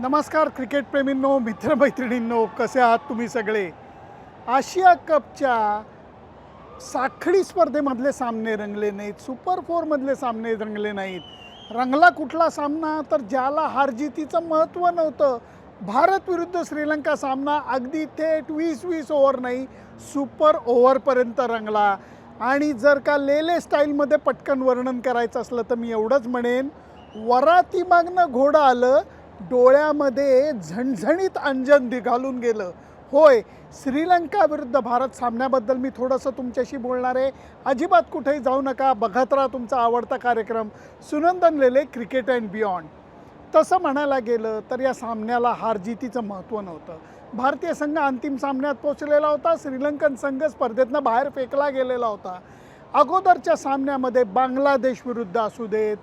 नमस्कार क्रिकेटप्रेमींनो मित्रमैत्रिणींनो कसे आहात तुम्ही सगळे? आशिया कपच्या साखळी स्पर्धेमधले सामने रंगले नाहीत सुपर फोरमधले सामने रंगले नाहीत. रंगला कुठला सामना? तर ज्याला हारजितीचं महत्त्व नव्हतं भारत विरुद्ध श्रीलंका सामना अगदी थेट वीस वीस ओव्हर नाही सुपर ओव्हरपर्यंत रंगला. आणि जर का लेले स्टाईलमध्ये पटकन वर्णन करायचं असलं तर मी एवढंच म्हणेन वरातीमागनं घोडं आलं डोळ्यामध्ये झणझणीत अंजन घालून गेलं. होय श्रीलंका विरुद्ध भारत सामन्याबद्दल मी थोडंसं तुमच्याशी बोलणार आहे. अजिबात कुठेही जाऊ नका बघत राहा तुमचा आवडता कार्यक्रम Sunandan Lele cricket and beyond. तसं म्हणायला गेलं तर या सामन्याला हारजितीचं महत्त्व नव्हतं. भारतीय संघ अंतिम सामन्यात पोचलेला होता श्रीलंकन संघ स्पर्धेतनं बाहेर फेकला गेलेला होता. अगोदरच्या सामन्यामध्ये बांगलादेश विरुद्ध असू देत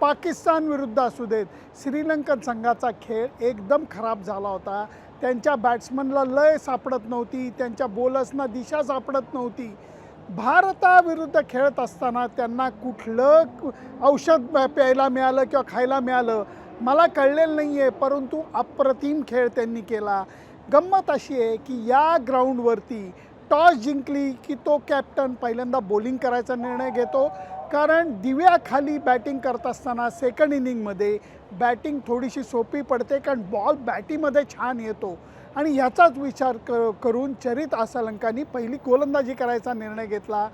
पाकिस्तान विरुद्ध असू देत. श्रीलंकन संघाचा खेळ एकदम खराब झाला होता. त्यांच्या बॅट्समनला लय सापडत नव्हती. त्यांच्या बॉलर्सना दिशा सापडत नव्हती. भारताविरुद्ध खेळत असताना त्यांना कुठलं औषध प्यायला मिळालं किंवा खायला मिळालं मला कळलेलं नाही आहे परंतु अप्रतिम खेळ त्यांनी केला. गंमत अशी आहे की या ग्राउंडवरती टॉस जिंकली की तो कॅप्टन पहिल्यांदा बॉलिंग करायचा निर्णय घेतो. कारण दिव्याखाली बॅटिंग करत असताना सेकंड इनिंगमध्ये बॅटिंग थोडीशी सोपी पडते कारण बॉल बॅटीमध्ये छान येतो. आणि ह्याचाच विचार क करून चरित आसलंकांनी पहिली गोलंदाजी करायचा निर्णय घेतला.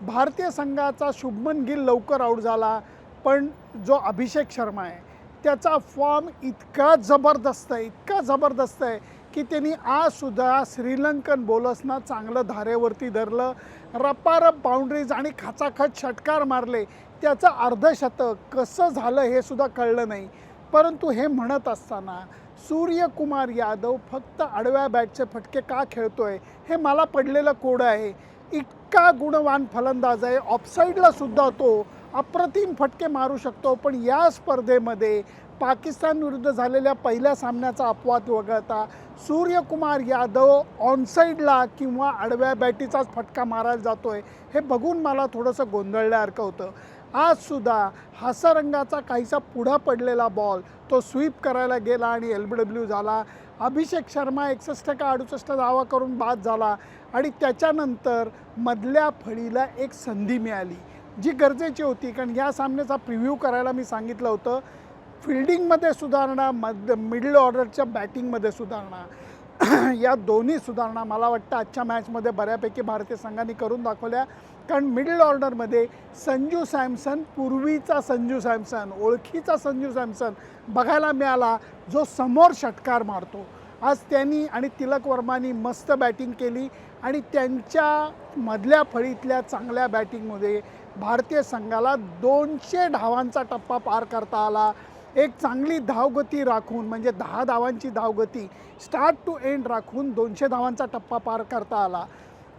भारतीय संघाचा शुभमन गिल लवकर आऊट झाला पण जो अभिषेक शर्मा आहे त्याचा फॉर्म इतका जबरदस्त आहे इतका जबरदस्त आहे. की त्यांनी आजसुद्धा श्रीलंकन बॉलर्सना चांगलं धारेवरती धरलं. रपारप बाउंड्रीज आणि खचाखच षटकार मारले. त्याचं अर्धशतक कसं झालं हे सुद्धा कळलं नाही. परंतु हे म्हणत असताना सूर्यकुमार यादव फक्त आडव्या बॅटचे फटके का खेळतोय? हे मला पडलेलं कोड आहे. इतका गुणवान फलंदाज आहे. ऑफसाईडला सुद्धा तो अप्रतिम फटके मारू शकतो. पण या स्पर्धेमध्ये पाकिस्तान विरुद्ध झालेल्या पहिल्या सामन्याचा अपवाद वगळता सूर्यकुमार यादव ऑनसाईडला किंवा आडव्या बॅटीचाच फटका मारायला जातोय हे बघून मला थोडंसं गोंधळल्यासारखं होतं. आजसुद्धा हासारंगाचा काहीसा पुढा पडलेला बॉल तो स्वीप करायला गेला आणि एल बी डब्ल्यू झाला. अभिषेक शर्मा एकसष्ट का अडुसष्ट धावा करून बाद झाला आणि त्याच्यानंतर मधल्या फळीला एक संधी मिळाली जी गरजेची होती. कारण या सामन्याचा प्रिव्ह्यू करायला मी सांगितलं होतं फिल्डिंगमध्ये सुधारणा मध मिडल ऑर्डरच्या बॅटिंगमध्ये सुधारणा या दोन्ही सुधारणा मला वाटतं आजच्या मॅचमध्ये बऱ्यापैकी भारतीय संघाने करून दाखवल्या. कारण मिडल ऑर्डरमध्ये संजू सॅमसन पूर्वीचा संजू सॅमसन ओळखीचा संजू सॅमसन बघायला मिळाला जो समोर षटकार मारतो. आज त्यांनी आणि तिलक वर्मानी मस्त बॅटिंग केली आणि त्यांच्या मधल्या फळीतल्या चांगल्या बॅटिंगमध्ये भारतीय संघाला दोनशे धावांचा टप्पा पार करता आला. एक चांगली धावगती राखून म्हणजे दहा धावांची धावगती स्टार्ट टू एंड राखून दोनशे धावांचा टप्पा पार करता आला.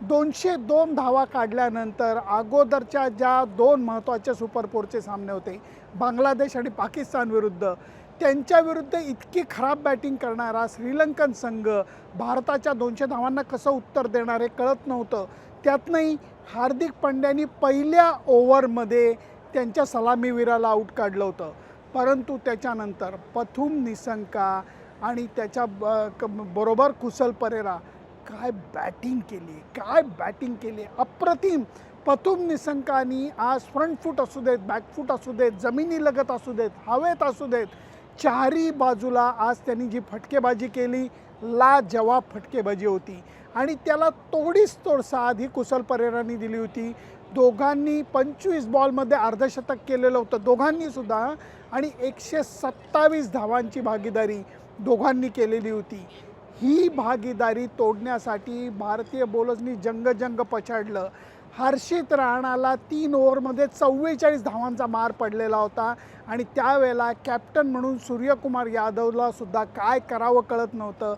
दोनशे दोन धावा काढल्यानंतर अगोदरच्या ज्या दोन महत्त्वाच्या सुपर फोरचे सामने होते बांगलादेश आणि पाकिस्तान विरुद्ध त्यांच्याविरुद्ध इतकी खराब बॅटिंग करणारा श्रीलंकन संघ भारताच्या दोनशे धावांना कसं उत्तर देणार हे कळत नव्हतं. त्यातनंही हार्दिक पांड्यानी पहिल्या ओव्हरमध्ये त्यांच्या सलामीवीराला आऊट काढलं होतं. परंतु त्याच्यानंतर पथुम निसंका आणि त्याच्या ब- बरोबर कुशल परेरा काय बॅटिंग केली काय बॅटिंग केली? अप्रतिम. पथुम निसंकानी आज फ्रंट फूट असू देत बॅकफूट असू देत जमिनी लगत असू देत हवेत असू देत चारी बाजूला आज त्यांनी जी फटकेबाजी केली ला जवाब फटकेबाजी होती. आणि त्याला तोडीस तोड साध ही कुशल परेरांनी दिली होती. दोघांनी पंचवीस बॉलमध्ये अर्धशतक केलेलं होतं. दोघांनी सुद्धा आणि एकशे सत्तावीस धावांची भागीदारी दोघांनी केलेली होती. ही भागीदारी तोडण्यासाठी भारतीय बॉलर्सनी जंगजंग पछाडलं. हर्षित राणाला तीन ओव्हरमध्ये चव्वेचाळीस धावांचा मार पडलेला होता आणि त्यावेळेला कॅप्टन म्हणून सूर्यकुमार यादवला सुद्धा काय करावं कळत नव्हतं.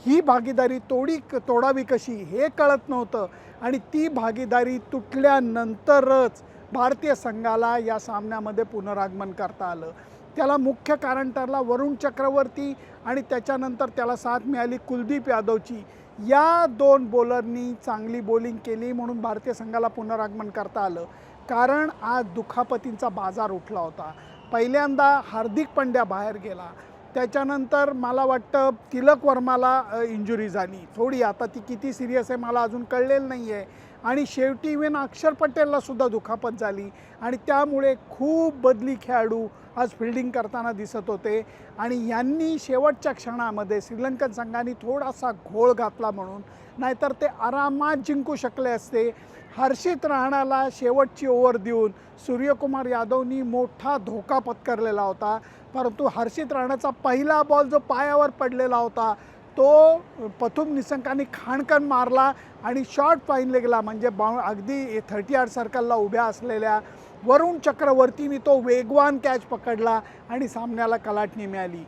ही भागीदारी तोडी तोडावी कशी हे कळत नव्हतं. आणि ती भागीदारी तुटल्यानंतरच भारतीय संघाला या सामन्यामध्ये पुनरागमन करता आलं. त्याला मुख्य कारण ठरला वरुण चक्रवर्ती आणि त्याच्यानंतर त्याला साथ मिळाली कुलदीप यादवची. या दोन बॉलरनी चांगली बॉलिंग केली म्हणून भारतीय संघाला पुनरागमन करता आलं. कारण आज दुखापतींचा बाजार उठला होता. पहिल्यांदा हार्दिक पंड्या बाहेर गेला. त्याच्यानंतर मला वाटतं तिलक वर्माला इंजुरी झाली. थोडी आता ती किती सिरियस आहे मला अजून कळलेलं नाही आहे आणि शेवटी इव्हन अक्षर पटेललासुद्धा दुखापत झाली. आणि त्यामुळे खूप बदली खेळाडू आज फिल्डिंग करताना दिसत होते. आणि यांनी शेवटच्या क्षणामध्ये श्रीलंकन संघाने थोडासा घोळ घातला म्हणून. नाहीतर ते आरामात जिंकू शकले असते. हर्षित राणाला शेवटची ओव्हर देऊन सूर्यकुमार यादवनी मोठा धोका पत्करलेला होता. परंतु हर्षित राणाचा पहिला बॉल जो पायावर पडलेला होता तो पथुम निसंकाने खाणकन मारला आणि शॉर्ट फाईन गेला. म्हणजे बाउ अगदी थर्टी आठ सर्कलला उभ्या असलेल्या वरुण चक्रवर्तीने तो वेगवान कॅच पकडला आणि सामन्याला कलाटणी मिळाली.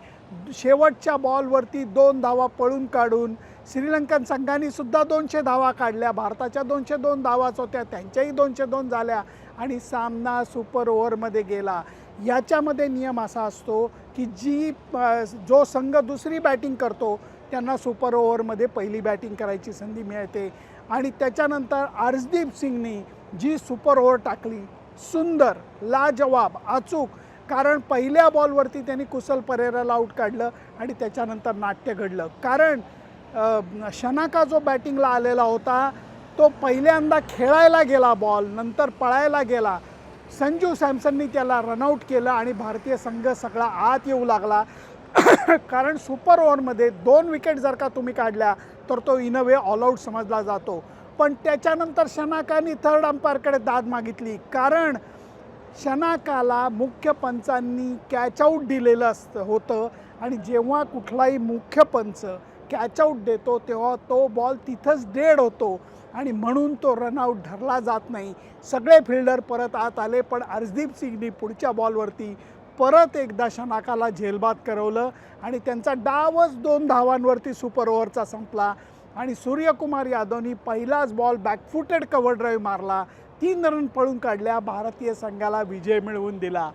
शेवटच्या बॉलवरती दोन धावा पळून काढून श्रीलंकन संघाने सुद्धा दोनशे धावा काढल्या. भारताच्या दोनशे दोन धावाच होत्या त्यांच्याही दोनशे दोन झाल्या आणि सामना सुपर ओव्हरमध्ये गेला. याच्यामध्ये नियम असा असतो की जी जो संघ दुसरी बॅटिंग करतो त्यांना सुपर ओव्हरमध्ये पहिली बॅटिंग करायची संधी मिळते. आणि त्याच्यानंतर अर्शदीप सिंगनी जी सुपर ओव्हर टाकली सुंदर लाजवाब अचूक. कारण पहिल्या बॉलवरती त्यांनी कुशल परेराला आऊट काढलं आणि त्याच्यानंतर नाट्य घडलं. कारण शनाका जो बॅटिंगला आलेला होता तो पहिल्यांदा खेळायला गेला बॉल नंतर पळायला गेला. संजू सॅमसननी त्याला रनआउट केलं आणि भारतीय संघ सगळा आत येऊ लागला. कारण सुपर ओव्हरमध्ये दोन विकेट जर का तुम्ही काढल्या तर तो इन अ वे ऑलआउट समजला जातो. पण त्याच्यानंतर शनाकाने थर्ड अंपायरकडे दाद मागितली. कारण शनाकाला मुख्य पंचांनी कॅचआउट दिलेलं असतं होतं. आणि जेव्हा कुठलाही मुख्य पंच कॅचआउट देतो तेव्हा तो बॉल तिथंच डेड होतो. आणि म्हणून तो रनआउट धरला जात नाही. सगळे फिल्डर परत आत आले पण अर्जदीप सिंगनी पुढच्या बॉलवरती परत एकदा शनाकाला झेलबाद करवलं. आणि त्यांचा डावच दोन धावांवरती सुपर ओव्हरचा संपला. आणि सूर्यकुमार यादवनी पहिलाच बॉल बॅकफुटेड कव्हर ड्राईव्ह मारला. तीन रन पळून काढल्या. भारतीय संघाला विजय मिळवून दिला.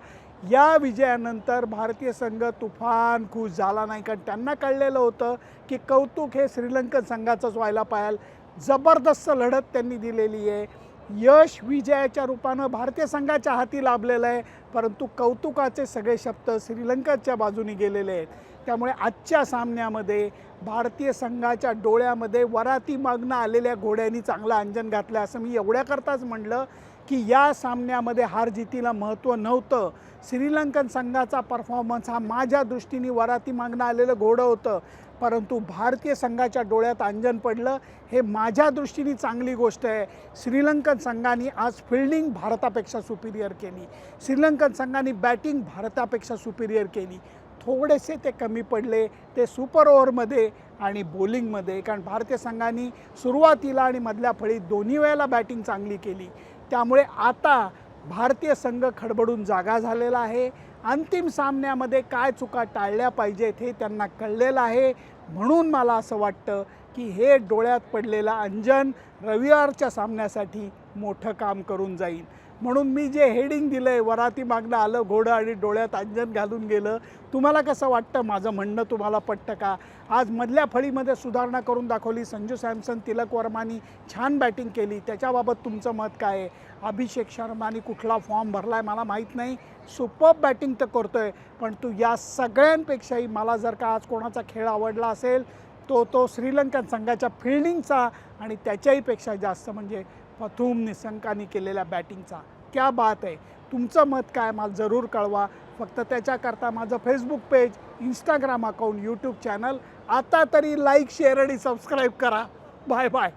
या विजयानंतर भारतीय संघ तुफान खुश झाला नाही. कारण त्यांना कळलेलं होतं की कौतुक हे श्रीलंकन संघाचंच व्हायला पाहिजे जबरदस्त लढत त्यांनी दिलेली आहे. यश विजयाच्या रूपानं भारतीय संघाच्या हाती लाभलेलं आहे. परंतु कौतुकाचे सगळे शब्द श्रीलंकाच्या बाजूने गेलेले आहेत. त्यामुळे आजच्या सामन्यामध्ये भारतीय संघाच्या डोळ्यामध्ये वराती मागणं आलेल्या घोड्यांनी चांगलं अंजन घातलं असं मी एवढ्याकरताच म्हणलं की या सामन्यामध्ये हार जितीला महत्त्व नव्हतं. श्रीलंकन संघाचा परफॉर्मन्स हा माझ्या दृष्टीने वराती मागणं आलेलं घोडं होतं. परंतु भारतीय संघाच्या डोळ्यात अंजन पडलं हे माझ्या दृष्टीने चांगली गोष्ट आहे. श्रीलंकन संघाने आज फिल्डिंग भारतापेक्षा सुपिरियर केली. श्रीलंकन संघाने बॅटिंग भारतापेक्षा सुपिरियर केली. थोडेसे ते कमी पडले ते सुपर ओव्हरमध्ये आणि बॉलिंगमध्ये कारण भारतीय संघाने सुरुवातीला आणि मधल्या फळीत दोन्ही वेळेला बॅटिंग चांगली केली. त्यामुळे आता भारतीय संघ खडबडून जागा झालेला आहे. अंतिम सामन्यामध्ये काय चुका टाळल्या पाहिजेत हे त्यांना कळलेलं आहे. म्हणून मला असं वाटतं की हे डोळ्यात पडलेलं अंजन रविवारच्या सामन्यासाठी मोठं काम करून जाईल. म्हणून मी जे हेडिंग दिलं आहे वराती मागणं आलं घोडं आणि डोळ्यात अंजन घालून गेलं. तुम्हाला कसं वाटतं? माझं म्हणणं तुम्हाला पटतं का? आज मधल्या फळीमध्ये सुधारणा करून दाखवली संजू सॅमसन तिलक वर्मानी छान बॅटिंग केली. त्याच्याबाबत तुमचं मत काय आहे? अभिषेक शर्माने कुठला फॉर्म भरला आहे मला माहीत नाही. सुपर बॅटिंग तर करतो आहे पण तू या सगळ्यांपेक्षाही मला जर का आज कोणाचा खेळ आवडला असेल तो तो श्रीलंकन संघाच्या फिल्डिंगचा आणि त्याच्याहीपेक्षा जास्त म्हणजे पथूम निसंकानी केलेल्या बॅटिंगचा क्या बात आहे. तुमचं मत काय मला जरूर कळवा. फक्त त्याच्याकरता माझं Facebook page Instagram account YouTube channel आता तरी लाईक शेअर आणि सबस्क्राईब करा. Bye bye